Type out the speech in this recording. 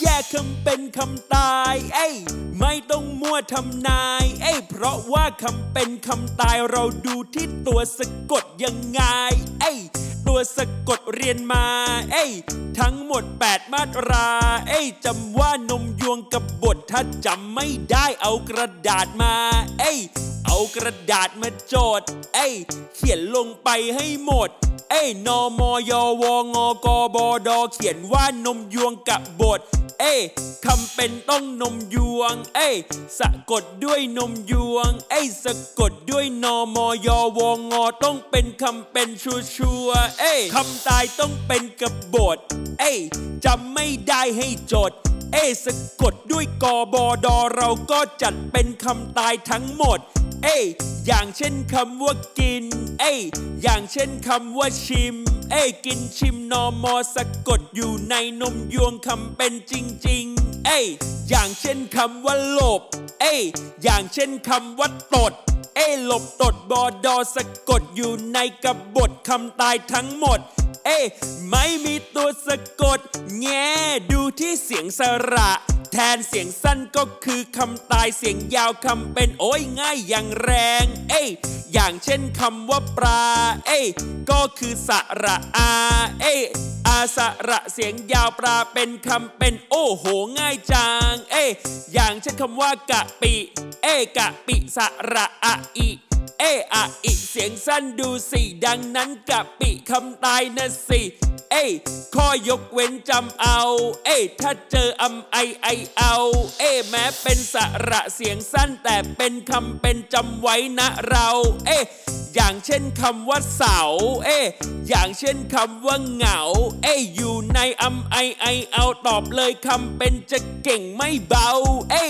แยกคำเป็นคำตาย เอ้ยไม่ต้องมั่วทำนาย เอ้ยเพราะว่าคำเป็นคำตายเราดูที่ตัวสะกดยังไง เอ้ยตัวสะกดเรียนมา เอ้ยทั้งหมด 8 มาตรา เอ้ยจำว่านมยวงกับบทถ้าจำไม่ได้เอากระดาษมา เอ้ยเอากระดาษมาโจทย์ เอ้ยเขียนลงไปให้หมด เอ้ยนอมอยอวงกบดเขียนว่านมยวงกับบท เอ้ยคำเป็นต้องนมยวง เอ้ยสะกดด้วยนมยวง เอ้ยสะกดด้วยนอมอยอวงต้องเป็นคำเป็นชัวชัวเอ้ยคำตายต้องเป็นกับฏเอ้ยจำไม่ได้ให้จด เอ้ยสะกดด้วยกบดเราก็จัดเป็นคำตายทั้งหมด เอ้ยอย่างเช่นคำว่ากิน เอ้ยอย่างเช่นคำว่าชิม เอ้ยกินชิมนอมอสะกดอยู่ในนมยวงคำเป็นจริง ๆ เอ้ยอย่างเช่นคำว่าหลบ เอ้ยอย่างเช่นคำว่าตด เอ้ยหลบตดบอดอสะกดอยู่ในกบฏคำตายทั้งหมด เอ้ยไม่มีตัวสะกด แง่ดูที่เสียงสระ แทนเสียงสั้นก็คือคำตายเสียงยาวคำเป็นโอ้ยง่ายอย่างแรง เอ้ยอย่างเช่นคำว่าปลา เอ้ยก็คือสระอาเอ้ยอาสระเสียงยาวปลาเป็นคำเป็นโอ้โหง่ายจัง เอ้ยอย่างเช่นคำว่ากะปิ เอ้ยกะปิสระอะอิ เออะอีเสียงสั้นดูสิดังนั้นกะปิคำตายนะสิ เอ้ข้อยกเว้นจำเอา เอ้ถ้าเจออำไอไอเอา เอ้แม้เป็นสระเสียงสั้นแต่เป็นคำเป็นจำไว้นะเรา เอ้อย่างเช่นคำว่าเสา เอ้อย่างเช่นคำว่าเหงา เอ้อยู่ในอำไอไอเอาตอบเลยคำเป็นจะเก่งไม่เบา เอ้